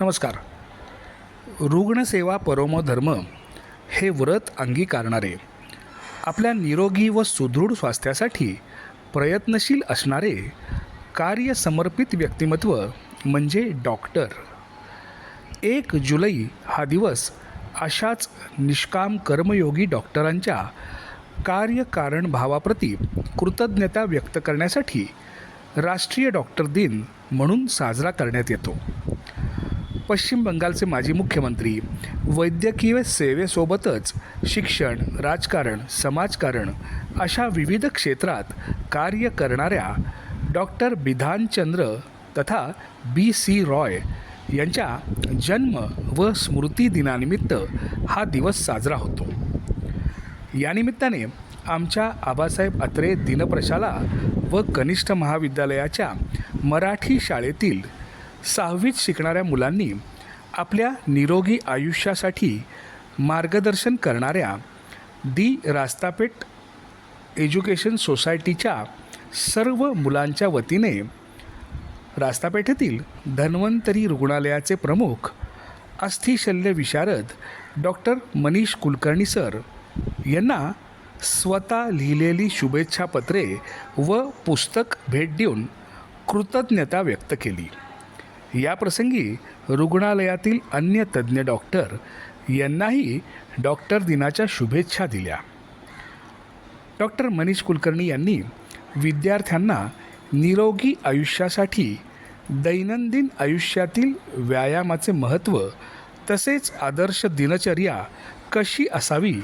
नमस्कार. रुग्णसेवा परमो धर्म हे व्रत अंगीकारणारे आपल्या निरोगी व सुदृढ स्वास्थ्यासाठी प्रयत्नशील असणारे कार्यसमर्पित व्यक्तिमत्व म्हणजे डॉक्टर. एक जुलै हा दिवस अशाच निष्काम कर्मयोगी डॉक्टरांच्या कार्यकारण भावाप्रती कृतज्ञता व्यक्त करण्यासाठी राष्ट्रीय डॉक्टर दिन म्हणून साजरा करण्यात येतो. पश्चिम बंगालचे माजी मुख्यमंत्री वैद्यकीय सेवेसोबतच शिक्षण राजकारण समाजकारण अशा विविध क्षेत्रात कार्य करणाऱ्या डॉक्टर बिधानचंद्र तथा बी सी रॉय यांच्या जन्म व स्मृती दिनानिमित्त हा दिवस साजरा होतो. यानिमित्ताने आमच्या आबासाहेब अत्रे दिनप्रशाला व कनिष्ठ महाविद्यालयाच्या मराठी शाळेतील सहावीत शिकणाऱ्या मुलांनी आपल्या निरोगी आयुष्यासाठी मार्गदर्शन करणाऱ्या दी रास्तापेठ एज्युकेशन सोसायटीच्या सर्व मुलांच्या वतीने रास्तापेठेतील धन्वंतरी रुग्णालयाचे प्रमुख अस्थिशल्य विशारद डॉक्टर मनीष कुलकर्णी सर यांना स्वतः लिहिलेली शुभेच्छा पत्रे व पुस्तक भेट देऊन कृतज्ञता व्यक्त केली. या प्रसंगी रुग्णालयातील अन्य तज्ज्ञ डॉक्टर यांनाही डॉक्टर दिनाच्या शुभेच्छा दिल्या. डॉक्टर मनीष कुलकर्णी यांनी विद्यार्थ्यांना निरोगी आयुष्यासाठी दैनंदिन आयुष्यातील व्यायामाचे महत्त्व तसेच आदर्श दिनचर्या कशी असावी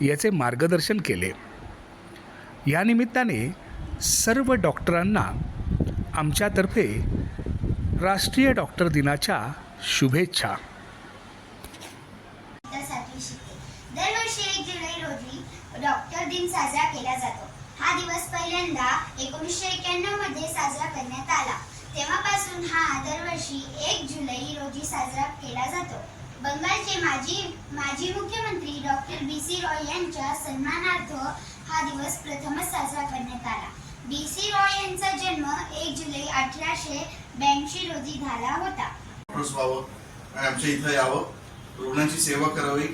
याचे मार्गदर्शन केले. यानिमित्ताने सर्व डॉक्टरांना आमच्यातर्फे राष्ट्रीय डॉक्टर दिनाच्या शुभेच्छा. दरवर्षी एक जुलै रोजी डॉक्टर दिन साजरा केला जातो. हा दिवस पहिल्यांदा एकोणीसशे एक्क्याण्णवमध्ये साजरा करण्यात आला. तेव्हापासून हा दरवर्षी एक जुलै रोजी साजरा केला जातो. बंगालचे माजी माजी मुख्यमंत्री डॉक्टर बी सी रॉय यांच्या सन्मानार्थ हा दिवस प्रथमच साजरा करण्यात बी सी रॉय यांचा जन्म एक जुलै अठराशे ब्याऐंशी रोजी झाला होता. माणूस व्हावं आणि आमच्या इथं यावं. रुग्णांची सेवा करावी.